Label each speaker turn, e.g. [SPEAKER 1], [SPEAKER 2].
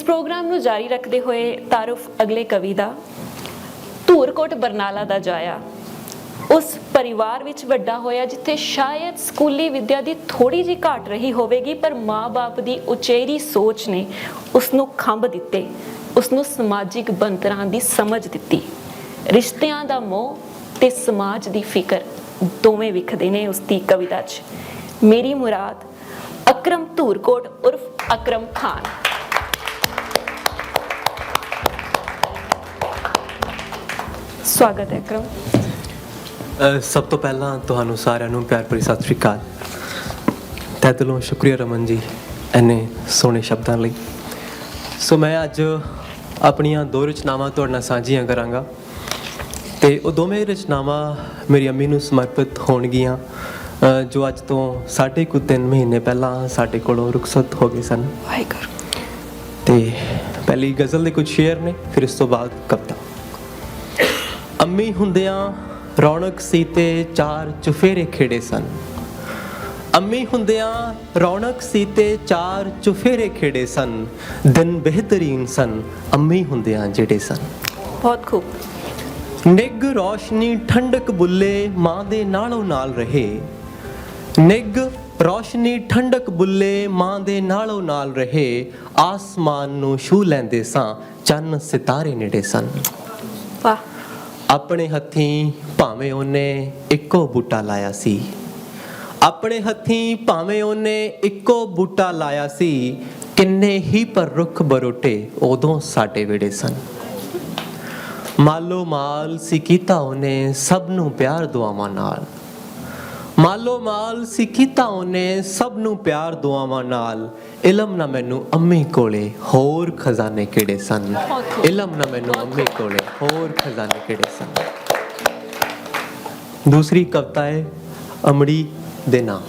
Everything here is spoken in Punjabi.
[SPEAKER 1] ਇਸ ਪ੍ਰੋਗਰਾਮ ਨੂੰ ਜਾਰੀ ਰੱਖਦੇ ਹੋਏ ਤਾਰਫ ਅਗਲੇ ਕਵੀ ਦਾ, ਧੂਰਕੋਟ ਬਰਨਾਲਾ ਦਾ ਜਾਇਆ। ਉਸ ਪਰਿਵਾਰ ਵਿੱਚ ਵੱਡਾ ਹੋਇਆ, ਜਿੱਥੇ ਸ਼ਾਇਦ ਸਕੂਲੀ ਵਿੱਦਿਆ ਦੀ ਥੋੜੀ ਜਿਹੀ ਘਾਟ ਰਹੀ ਹੋਵੇਗੀ, ਪਰ ਮਾਪੇ ਦੀ ਉਚੇਰੀ ਸੋਚ ਨੇ ਉਸ ਨੂੰ ਖੰਭ ਦਿੱਤੇ ਉਸ ਨੂੰ ਸਮਾਜਿਕ ਬੰਤਰਾਂ ਦੀ ਸਮਝ ਦਿੱਤੀ। ਰਿਸ਼ਤਿਆਂ ਦਾ ਮੋਹ ਤੇ ਸਮਾਜ ਦੀ ਫਿਕਰ ਦੋਵੇਂ ਵਿਖਦੇ ਨੇ ਉਸ ਦੀ ਕਵਿਤਾ 'ਚ। ਮੇਰੀ ਮੁਰਾਦ, ਅਕਰਮ ਧੂਰਕੋਟ ਉਰਫ ਅਕਰਮ ਖਾਨ। ਸਵਾਗਤ ਹੈ ਅਕਰਮ।
[SPEAKER 2] ਅ, ਸਭ ਤੋਂ ਪਹਿਲਾਂ ਤੁਹਾਨੂੰ ਸਾਰਿਆਂ ਨੂੰ ਪਿਆਰ ਭਰੀ ਸਤਿ ਸ੍ਰੀ ਅਕਾਲ। ਤਹਿ ਦਿਲੋਂ ਸ਼ੁਕਰੀਆ ਰਮਨ ਜੀ ਐਨੇ ਸੋਹਣੇ ਸ਼ਬਦਾਂ ਲਈ। ਸੋ ਮੈਂ ਅੱਜ ਆਪਣੀਆਂ ਦੋ ਰਚਨਾਵਾਂ ਤੁਹਾਡੇ ਨਾਲ ਸਾਂਝੀਆਂ ਕਰਾਂਗਾ। ਤੇ ਉਹ ਦੋਵੇਂ ਰਚਨਾਵਾਂ ਮੇਰੀ ਅੰਮੀ ਨੂੰ ਸਮਰਪਿਤ ਹੋਣਗੀਆਂ ਅ, ਜੋ ਅੱਜ ਤੋਂ ਸਾਢੇ ਕੁ ਤਿੰਨ ਮਹੀਨੇ ਪਹਿਲਾਂ ਸਾਡੇ ਕੋਲੋਂ ਰੁਖਸਤ ਹੋ ਗਏ ਸਨ।
[SPEAKER 1] ਵਾਹਿਗੁਰੂ।
[SPEAKER 2] ਤੇ ਪਹਿਲੀ ਗਜ਼ਲ ਦੇ ਕੁਝ ਸ਼ੇਅਰ ਨੇ ਫਿਰ ਇਸ ਤੋਂ ਬਾਅਦ ਕਵਿਤਾ। ਅੰਮੀ ਹੁੰਦਿਆਂ ਰੌਣਕ ਸੀ ਤੇ ਚਾਰ ਚੁਫੇਰੇ ਖੇੜੇ ਸਨ। ਅੰਮੀ ਹੁੰਦਿਆਂ ਰੌਣਕ ਸੀ ਤੇ ਚਾਰ ਚੁਫੇਰੇ ਖੇੜੇ ਸਨ। ਦਿਨ ਬਿਹਤਰੀਨ ਸਨ ਅੰਮੀ ਹੁੰਦਿਆਂ ਜਿਹੜੇ ਸਨ।
[SPEAKER 1] ਬਹੁਤ ਖੂਬ।
[SPEAKER 2] ਨਿੱਗ ਰੋਸ਼ਨੀ ਠੰਡਕ ਬੁੱਲੇ ਮਾਂ ਦੇ ਨਾਲੋਂ ਨਾਲ ਰਹੇ। ਨਿੱਗ ਰੋਸ਼ਨੀ ਠੰਡਕ ਬੁੱਲੇ ਮਾਂ ਦੇ ਨਾਲੋਂ ਨਾਲ ਰਹੇ। ਆਸਮਾਨ ਨੂੰ ਛੂ ਲੈਂਦੇ ਸਾਂ ਚੰਨ ਸਿਤਾਰੇ ਨੇੜੇ ਸਨ।
[SPEAKER 1] ਵਾਹ।
[SPEAKER 2] ਆਪਣੇ ਹੱਥੀਂ ਭਾਵੇਂ ਉਹਨੇ ਇੱਕੋ ਬੂਟਾ ਲਾਇਆ ਸੀ। ਆਪਣੇ ਹੱਥੀਂ ਭਾਵੇਂ ਉਹਨੇ ਇੱਕੋ ਬੂਟਾ ਲਾਇਆ ਸੀ, ਕਿੰਨੇ ਹੀ ਪਰ ਰੁੱਖ ਬਰੋਟੇ ਉਦੋਂ ਸਾਡੇ ਵੇੜੇ ਸਨ। ਮਾਲੋ ਮਾਲ ਸੀ ਕੀਤਾ ਉਹਨੇ ਸਭ ਨੂੰ ਪਿਆਰ ਦੁਆਵਾਂ ਨਾਲ। ਮਾਲੋ ਮਾਲ ਸਿੱਖੀ ਤਾਂ ਉਹਨੇ, ਸਭ ਨੂੰ ਪਿਆਰ ਦੁਆਵਾਂ ਨਾਲ। ਇਲਮ ਨਾ ਮੈਨੂੰ ਅੰਮੇ ਕੋਲੇ, ਹੋਰ ਖਜ਼ਾਨੇ ਕਿਹੜੇ ਸਨ? ਇਲਮ ਨਾ ਮੈਨੂੰ ਅੰਮੀ ਕੋਲੇ, ਹੋਰ ਖਜ਼ਾਨੇ ਕਿਹੜੇ ਸਨ? ਦੂਸਰੀ ਕਵਿਤਾ ਹੈ, ਅਮੜੀ ਦੇ ਨਾਮ